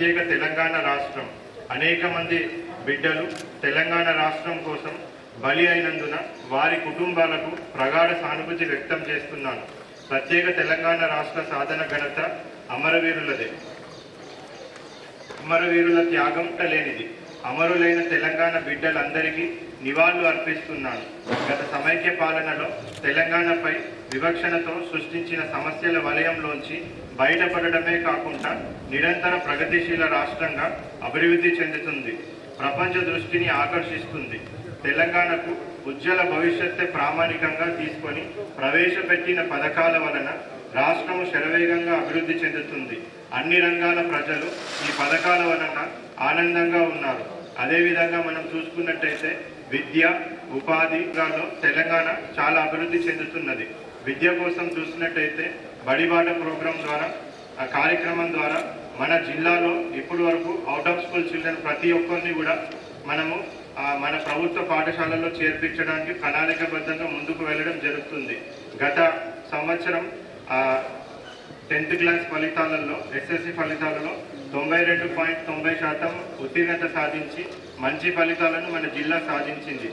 ప్రత్యేక తెలంగాణ రాష్ట్రం. అనేక మంది బిడ్డలు తెలంగాణ రాష్ట్రం కోసం బలి అయినందున వారి కుటుంబాలకు ప్రగాఢ సానుభూతి వ్యక్తం చేస్తున్నాను. ప్రత్యేక తెలంగాణ రాష్ట్ర సాధన ఘనత అమరవీరులదే. అమరవీరుల త్యాగం లేనిది అమరులైన తెలంగాణ బిడ్డలందరికీ నివాళులు అర్పిస్తున్నాను. గత సమైక్య పాలనలో తెలంగాణపై వివక్షణతో సృష్టించిన సమస్యల వలయంలోంచి బయటపడడమే కాకుండా నిరంతర ప్రగతిశీల రాష్ట్రంగా అభివృద్ధి చెందుతుంది. ప్రపంచ దృష్టిని ఆకర్షిస్తుంది. తెలంగాణకు ఉజ్వల భవిష్యత్తే ప్రామాణికంగా తీసుకొని ప్రవేశపెట్టిన పథకాల వలన రాష్ట్రము శరవేగంగా అభివృద్ధి చెందుతుంది. అన్ని రంగాల ప్రజలు ఈ పథకాల వలన ఆనందంగా ఉన్నారు. అదేవిధంగా మనం చూసుకున్నట్టయితే విద్య ఉపాధి తెలంగాణ చాలా అభివృద్ధి చెందుతున్నది. విద్య కోసం చూసినట్టయితే బడిబాట ప్రోగ్రాం ద్వారా ఆ కార్యక్రమం ద్వారా మన జిల్లాలో ఇప్పటి వరకు అవుట్ ఆఫ్ స్కూల్ చిల్డ్రన్ ప్రతి ఒక్కరిని కూడా మనము మన ప్రభుత్వ పాఠశాలల్లో చేర్పించడానికి ప్రణాళికబద్ధంగా ముందుకు వెళ్ళడం జరుగుతుంది. గత సంవత్సరం టెన్త్ క్లాస్ ఫలితాలలో ఎస్ఎస్సి ఫలితాలలో తొంభై రెండు పాయింట్ తొంభై శాతం ఉత్తీర్ణత సాధించి మంచి ఫలితాలను మన జిల్లా సాధించింది.